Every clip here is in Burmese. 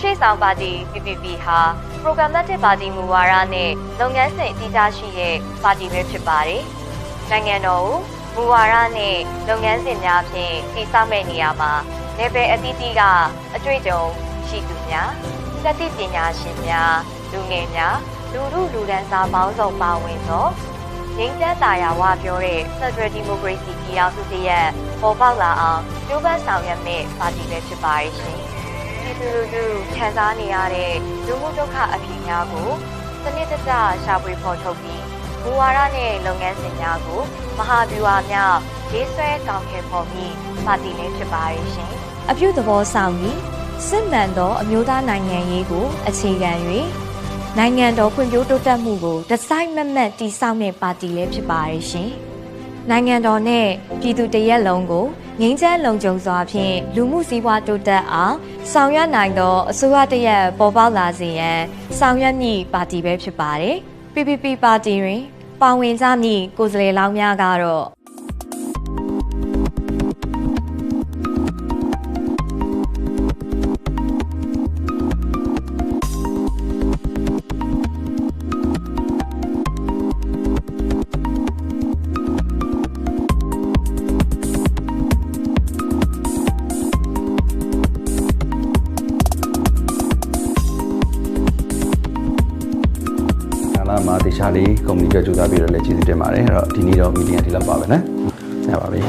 ရှိဆောင်ပါတီ PPP ဟာ programmatic ပါတီမူဝါဒနဲ့လုပ်ငန်းစဉ်အတိအကျရှိတဲ့ပါတီပဲဖြစ်ပါတယ်။နိုင်ငံတော်ကိုမူဝါဒနဲ့လုပ်ငန်းစဉ်များဖြင့်တည်ဆောက်မဲ့နေရာမှာနယ်ပယ်အသီးသီးကအတွေ့အကြုံရှိသူများစက်တိပညာရှင်များလူငယ်များလူမှုလူဒန်းစားပေါင်းစုံပါဝင်သောငြိမ်းချမ်းသာယာဝပြောတဲ့ Federal Democracy ပြည်အောင်စုတည်းရဲ့ပေါ်ပေါက်လာအောင်ကျိုးပန်းဆောင်ရွက်မဲ့ပါတီပဲဖြစ်ပါရဲ့ရှင်။ပြည် သူလူထုခံစားနေရတဲ့လူမှုဒုက္ခအဖြစ်များကိုစနစ်တကျရှာဖွေဖော်ထုတ်ပြီးမူဝါဒနဲ့လုပ်ငန်းစဉ်များကိုမဟာဗျူဟာများရေးဆွဲကောင်းခဲ့ဖော်ပြီးပါတီလေးဖြစ်ပါရဲ့ရှင်။အပြုသဘောဆောင်ပြီးစစ်မှန်သောအမျိုးသားနိုင်ငံရေးကိုအခြေခံ၍နိုင်ငံတော်ဖွံ့ဖြိုးတိုးတက်မှုကိုတစိုက်မတ်မတ်တည်ဆောက်တဲ့ပါတီလည်းဖြစ်ပါရဲ့ရှင်။ နိုင်ငံတော်နဲ့ပြည်သူတရက်လုံးကိုငြိမ်းချမ်းလုံခြုံစွာဖြင့်လူမှုစည်းဝါးတိုးတက်အောင်ဆောင်ရွက်နိုင်သောအစိုးရတရက်ပေါ်ပေါက်လာစေရန်ဆောင်ရွက်မည့်ပါတီပဲဖြစ်ပါတယ်။ PPP ပါတီတွင်ပါဝင်ကြမည့်ကိုယ်စားလှယ်လောင်းများကတော့ ခြားလေးကုမ္ပဏီကြိုးစားပြီးတော့လည်းကျေးဇူးတင်ပါတယ်အဲ့တော့ဒီနေ့တော့မီဒီယာဒီလောက်ပါပဲနော်ရပါပြီ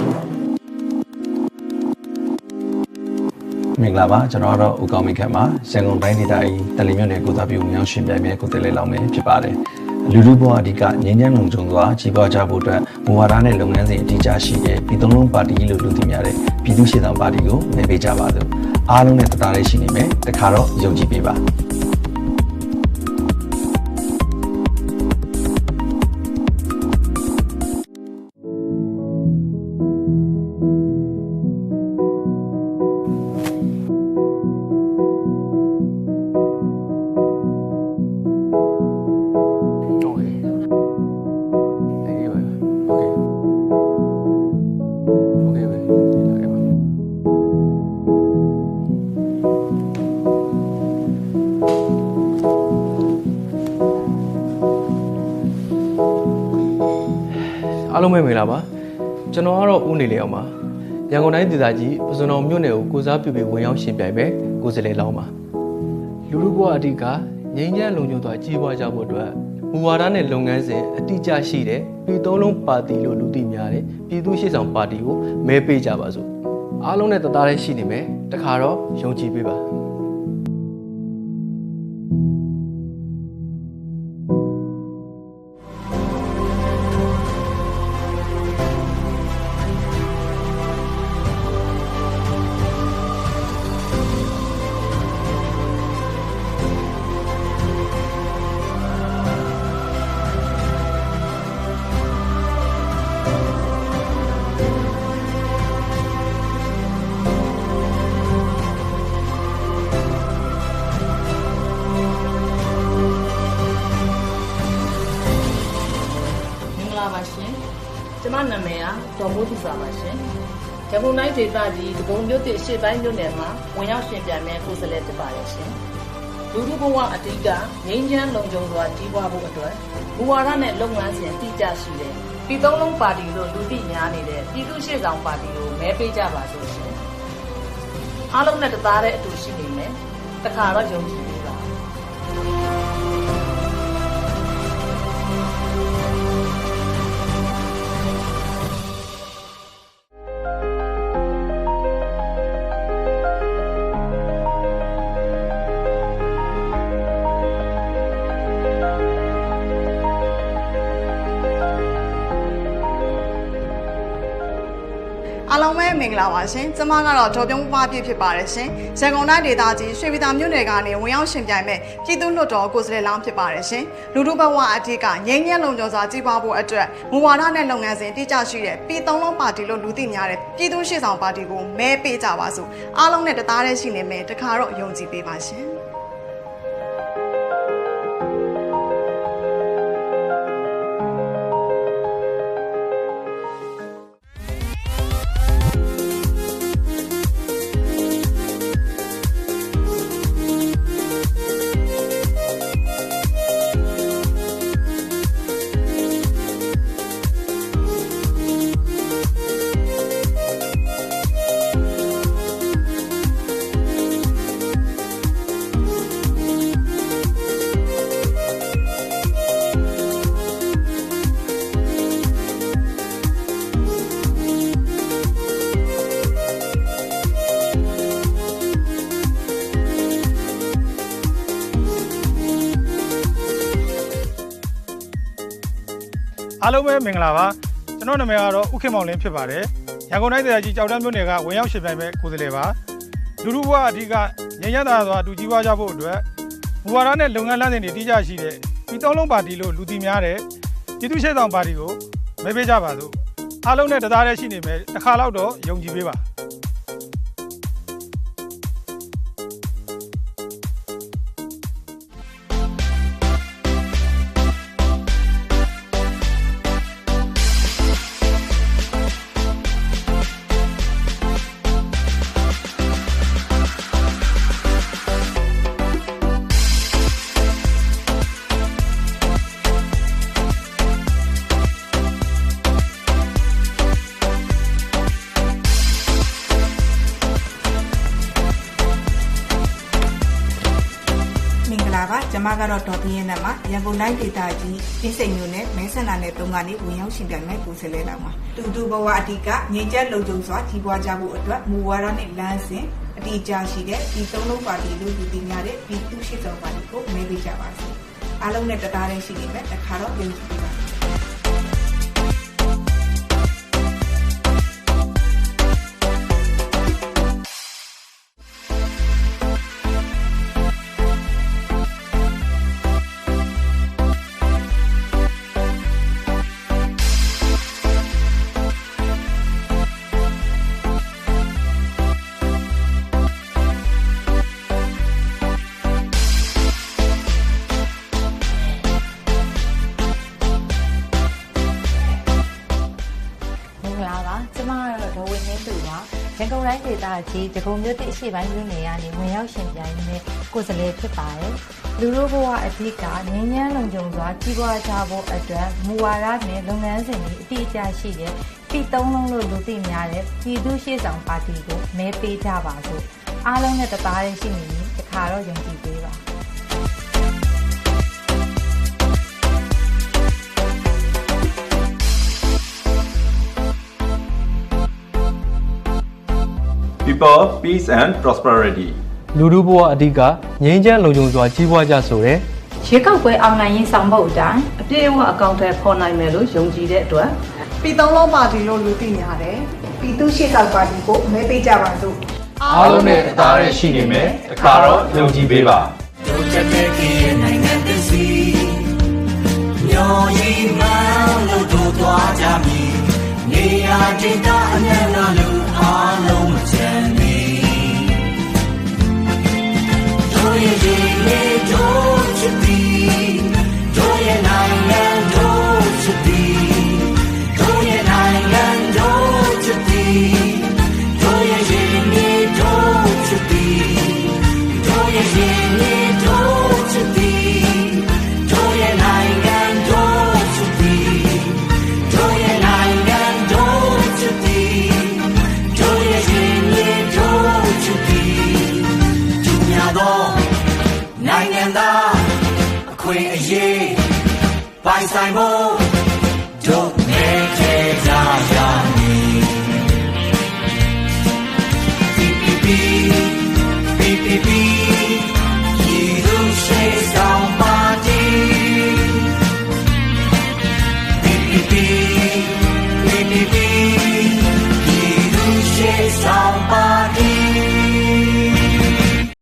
မင်္ဂလာပါကျွန်တော်ကတော့ဦးကောင်းမိခက်ပါရန်ကုန်တိုင်းဒေသကြီးတလီမြို့နယ်ကိုသားပြုံမြောင်းရှင်ပြိုင်မဲ့ကိုတယ်လေးလောင်းမယ်ဖြစ်ပါတယ်လူလူဘဝအဓိကငြိမ်းချမ်းလုံခြုံစွာကြီးပွားကြဖို့အတွက်မူဝါဒနဲ့လုပ်ငန်းစဉ်အတိအကျရှိတဲ့ပြည်သုံးလုံးပါတီလို့လူသိများတဲ့ပြည်သူ့ရှေ့ဆောင်ပါတီကိုနေပေးကြပါစို့အားလုံးနဲ့တသားလေးရှိနေမယ်တခါတော့ယုံကြည်ပေးပါ လုံးပဲမင်္ဂလာပါကျွန်တော်ကတော့ဦးနေလျောင်ပါရန်ကုန်တိုင်းဒေသကြီးပဇွန်တော်မြို့နယ်ကိုကိုစားပြုပြီးဝင်ရောက်ရှင်ပြိုင်ပဲကိုယ်စားလှယ်လောင်းပါလူလူဘဝအဓိကငြိမ်းချမ်းလုံခြုံစွာကြီးပွားကြဖို့အတွက်မူဝါဒနဲ့လုပ်ငန်းစဉ်အတိအကျရှိတဲ့ပြည်သုံးလုံးပါတီလို့လူသိများတဲ့ပြည်သူ့ရှေ့ဆောင်ပါတီကိုမဲပေးကြပါစို့အားလုံးနဲ့တသားတည်းရှိနေမယ်တခါတော့ယုံကြည်ပေးပါ မနာမည်ကဒေါ်မိုးသူစာပါရှင်ရန်ကုန်တိုင်းဒေသကြီးဒဂုံမြို့တစ်ရှေ့ပိုင်းမြို့နယ်မှာဝင်ရောက်ရှင်ပြန်မဲ့ကိုယ်စားလှယ်ဖြစ်ပါတယ်ရှင်လူထုဘဝအတိတ်ကငြိမ်းချမ်းလုံခြုံစွာကြီးပွားဖို့အတွက်ဘူဝါဒနဲ့လုပ်ငန်းစဉ်အတိအကျရှိတဲ့ပြည်သုံးလုံးပါတီလို့လူသိများနေတဲ့ပြည်သူ့ရှေ့ဆောင်ပါတီကိုမဲပေးကြပါစို့ရှင်အားလုံးနဲ့တသားတဲ့အတူရှိနေမယ်တခါတော့ယုံကြည် အားလုံးပဲမင်္ဂလာပါရှင်။ကျမကတော့ဒေါ်ပြုံးပွားပြည့်ဖြစ်ပါတယ်ရှင်။ရန်ကုန်တိုင်းဒေသကြီးရွှေပြည်သာမြို့နယ်ကနေဝင်ရောက်ရှင်ပြိုင်မဲ့ပြည်သူ့လွှတ်တော်ကိုယ်စားလှယ်လောင်းဖြစ်ပါတယ်ရှင်။လူထုဘဝအထက်ကငြိမ်းချမ်းလုံခြုံစွာကြီးပွားဖို့အတွက်မူဝါဒနဲ့လုပ်ငန်းစဉ်တိကျရှိတဲ့ပြည်သုံးလုံးပါတီလို့လူသိများတဲ့ပြည်သူ့ရှေ့ဆောင်ပါတီကိုမဲပေးကြပါစို့။အားလုံးနဲ့တသားတည်းရှိနေမယ်တခါတော့ယုံကြည်ပေးပါရှင်။ အားလုံးပဲမင်္ဂလာပါကျွန်တော်နာမည်ကတော့ဥခင်မောင်လင်းဖြစ်ပါတယ်ရန်ကုန်တိုင်းဒေသကြီးကြောက်တန်းမြို့နယ်ကဝင်ရောက်ရှင်ပြိုင်မဲ့ကိုယ်စားလှယ်ပါလူလူဘဝအဓိကငြိမ်းချမ်းသာစွာအတူကြီးပွားကြဖို့အတွက်မူဝါဒနဲ့လုပ်ငန်းလမ်းစဉ်တွေတည်ကြရှိတဲ့ဒီသုံးလုံးပါတီလို့လူတီများတဲ့ပြည်သူ့ရှေ့ဆောင်ပါတီကိုမဲပေးကြပါစို့အားလုံးနဲ့တသားတည်းရှိနေမယ်တစ်ခါတော့တော့ယုံကြည်ပေးပါ မင်္ဂလာပါကျွန်မကတော့ဒေါ်ပြင်းနဲ့မှာရန်ကုန်တိုင်းဒေသကြီးအင်းစိန်မြို့နယ်မဲဆန္ဒနယ်တုံးကနေဝင်ရောက်ရှင်ပြိုင်မဲ့ကိုယ်စားလှယ်တော်မှာတူတူဘဝအဓိကငြိမ်းချမ်းလုံခြုံစွာကြီးပွားကြဖို့အတွက်မူဝါဒနဲ့လမ်းစဉ်အတိအကျရှိတဲ့ဒီသုံးလုံးပါတီလို့ယူတည်များတဲ့ဒီသူရှိဆောင်ပါတီကိုမဲပေးကြပါစေအားလုံးနဲ့တသားတည်းရှိနေမဲ့တစ်ခါတော့ယုံကြည်ပါ ပါကျမကတော့ဒေါ်ဝင်းနှင်းသူပါရန်ကုန်တိုင်းဒေသကြီးဒဂုံမြို့တိအရှိပိုင်းမြို့နယ်ကနေဝင်ရောက်ရှင်ပြိုင်နေတဲ့ကိုယ်စားလှယ်ဖြစ်ပါတယ်လူတို့ဘဝအဓိကငင်းညမ်းလုံခြုံစွာကြီးပွားကြဖို့အတွက်မူဝါဒနဲ့လုပ်ငန်းစဉ်တွေအတိအကျရှိတဲ့ပြည်သုံးလုံးလို့လူသိများတဲ့ပြည်သူ့ရှေ့ဆောင်ပါတီကိုမဲပေးကြပါစို့အားလုံးနဲ့တသားတည်းရှိနေရင်တခါတော့ယုံကြည်ပေးပါ people peace and prosperity လူလူဘဝအဓိကငြိမ်းချမ်းလုံခြုံစွာကြီးပွားကြဆိုတဲ့ရေကောက်ပွဲအောင်နိုင်ရင်ဆောင်ဖို့အတိုင်းအပြည့်အဝအကောင့်ထဲပေါ်နိုင်မယ်လို့ယုံကြည်တဲ့အတွက်ပြည်သုံးလုံးပါတီလို့လူသိများတယ်ပြည်သူရှိဆောင်ပါတီကိုမဲပေးကြပါစို့အားလုံးနဲ့တသားတည်းရှိနေမယ်တစ်ခါတော့ယုံကြည်ပေးပါတို့ချက်တဲ့ကင်းနိုင်ငံတစီမျောရီမှန်းလို့တို့သွားကြမည်နေရာဒေသ ပိုင်